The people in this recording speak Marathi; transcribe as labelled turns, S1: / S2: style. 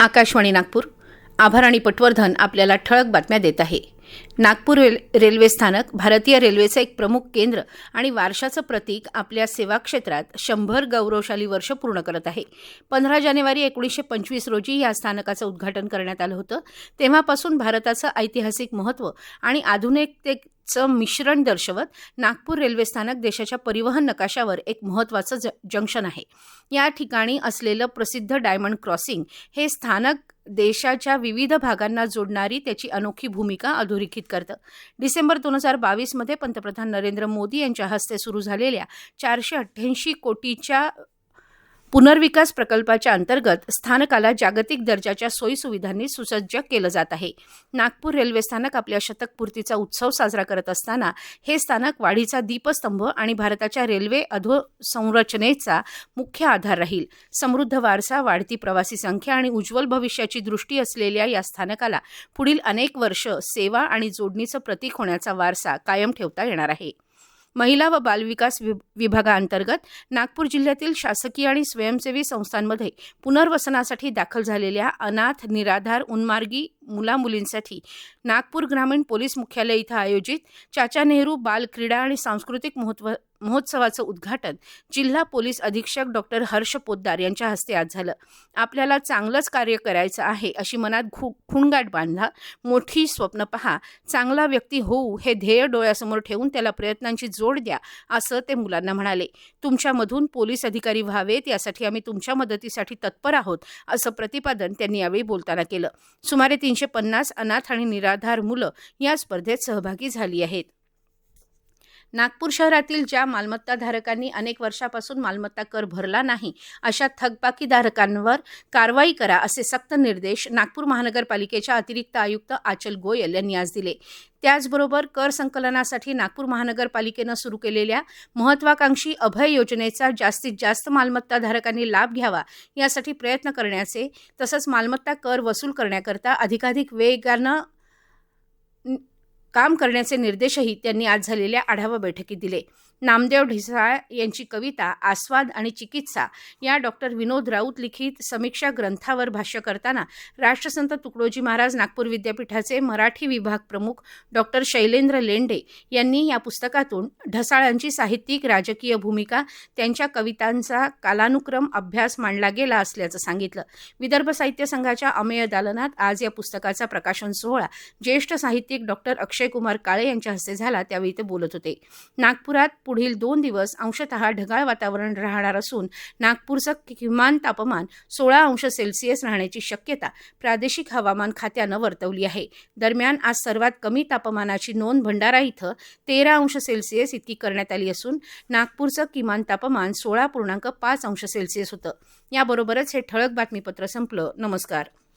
S1: आकाशवाणी नागपूर आभार आणि पटवर्धन आपल्याला ठळक बातम्या देत आहे नागपूर रेल रेल्वे स्थानक भारतीय रेल्वेचं एक प्रमुख केंद्र आणि वारशाचं प्रतीक आपल्या सेवा क्षेत्रात शंभर गौरवशाली वर्ष पूर्ण करत आहे पंधरा जानेवारी एकोणीसशे पंचवीस रोजी या स्थानकाचं उद्घाटन करण्यात आलं होतं तेव्हापासून भारताचं ऐतिहासिक महत्त्व आणि आधुनिकते चं मिश्रण दर्शवत नागपूर रेल्वे स्थानक देशाच्या परिवहन नकाशावर एक महत्त्वाचं ज जंक्शन आहे या ठिकाणी असलेलं प्रसिद्ध डायमंड क्रॉसिंग हे स्थानक देशाच्या विविध भागांना जोडणारी त्याची अनोखी भूमिका अधोरेखित करतं डिसेंबर दोन हजार बावीसमध्ये पंतप्रधान नरेंद्र मोदी यांच्या हस्ते सुरू झालेल्या चारशे अठ्ठ्याऐंशी कोटीच्या पुनर्विकास प्रकल्पाच्या अंतर्गत स्थानकाला जागतिक दर्जाच्या सोयीसुविधांनी सुसज्ज केलं जात आहे नागपूर रेल्वे स्थानक आपल्या शतकपूर्तीचा उत्सव साजरा करत असताना हे स्थानक वाढीचा दीपस्तंभ आणि भारताच्या रेल्वे अधोसंरचनेचा मुख्य आधार राहील समृद्ध वारसा वाढती प्रवासी संख्या आणि उज्ज्वल भविष्याची दृष्टी असलेल्या या स्थानकाला पुढील अनेक वर्ष सेवा आणि जोडणीचं प्रतीक होण्याचा वारसा कायम ठेवता येणार आहे महिला व बालविकास विभागाअंतर्गत नागपूर जिल्ह्यातील शासकीय आणि स्वयंसेवी संस्थांमध्ये पुनर्वसनासाठी दाखल झालेल्या अनाथ निराधार उन्मार्गी मुला मुलींसाठी नागपूर ग्रामीण पोलीस मुख्यालय इथं आयोजित चाचा नेहरू बाल क्रीडा आणि सांस्कृतिक महोत्व महोत्सवाचं उद्घाटन जिल्हा पोलीस अधीक्षक डॉक्टर हर्ष पोद्दार यांच्या हस्ते आज झालं आपल्याला चांगलंच कार्य करायचं आहे अशी मनात खू खुणगाट बांधला मोठी स्वप्न पहा चांगला व्यक्ती होऊ हे ध्येय डोळ्यासमोर ठेवून त्याला प्रयत्नांची जोड द्या असं ते मुलांना म्हणाले तुमच्यामधून पोलीस अधिकारी व्हावेत यासाठी आम्ही तुमच्या मदतीसाठी तत्पर आहोत असं प्रतिपादन त्यांनी यावेळी बोलताना केलं सुमारे तीनशे तीनशे पन्नास अनाथ आणि निराधार मुलं या स्पर्धेत सहभागी झाली आहेत नागपूर शहरातील ज्या मालमत्ताधारकांनी अनेक वर्षापासून मालमत्ता कर भरला नाही अशा थकबाकीधारकांवर कारवाई करा असे सक्त निर्देश नागपूर महानगरपालिकेच्या अतिरिक्त आयुक्त आचल गोयल यांनी आज दिले त्याचबरोबर कर संकलनासाठी नागपूर महानगरपालिकेनं सुरू केलेल्या महत्वाकांक्षी अभय योजनेचा जास्तीत जास्त मालमत्ताधारकांनी लाभ घ्यावा यासाठी प्रयत्न करण्याचे तसंच मालमत्ता कर वसूल करण्याकरता अधिकाधिक वेगानं काम करण्याचे निर्देशही त्यांनी आज झालेल्या आढावा बैठकीत दिले नामदेव ढिसाळ यांची कविता आस्वाद आणि चिकित्सा या डॉक्टर विनोद राऊत लिखित समीक्षा ग्रंथावर भाष्य करताना राष्ट्रसंत तुकडोजी महाराज नागपूर विद्यापीठाचे मराठी विभाग प्रमुख डॉक्टर शैलेंद्र लेंडे यांनी या पुस्तकातून ढसाळांची साहित्यिक राजकीय भूमिका त्यांच्या कवितांचा कालानुक्रम अभ्यास मांडला गेला असल्याचं सांगितलं विदर्भ साहित्य संघाच्या अमेय दालनात आज या पुस्तकाचा प्रकाशन सोहळा ज्येष्ठ साहित्यिक डॉक्टर अक्षय कुमार काळे यांच्या हस्ते झाला त्यावेळी ते बोलत होते नागपुरात पुढील दोन दिवस अंशतः ढगाळ वातावरण राहणार असून नागपूरचं किमान तापमान सोळा अंश सेल्सिअस राहण्याची शक्यता प्रादेशिक हवामान खात्यानं वर्तवली आहे दरम्यान आज सर्वात कमी तापमानाची नोंद भंडारा इथं तेरा अंश सेल्सिअस इतकी करण्यात आली असून नागपूरचं किमान तापमान सोळा पूर्णांक पाच अंश सेल्सिअस होतं याबरोबरच हे ठळक बातमीपत्र संपलं नमस्कार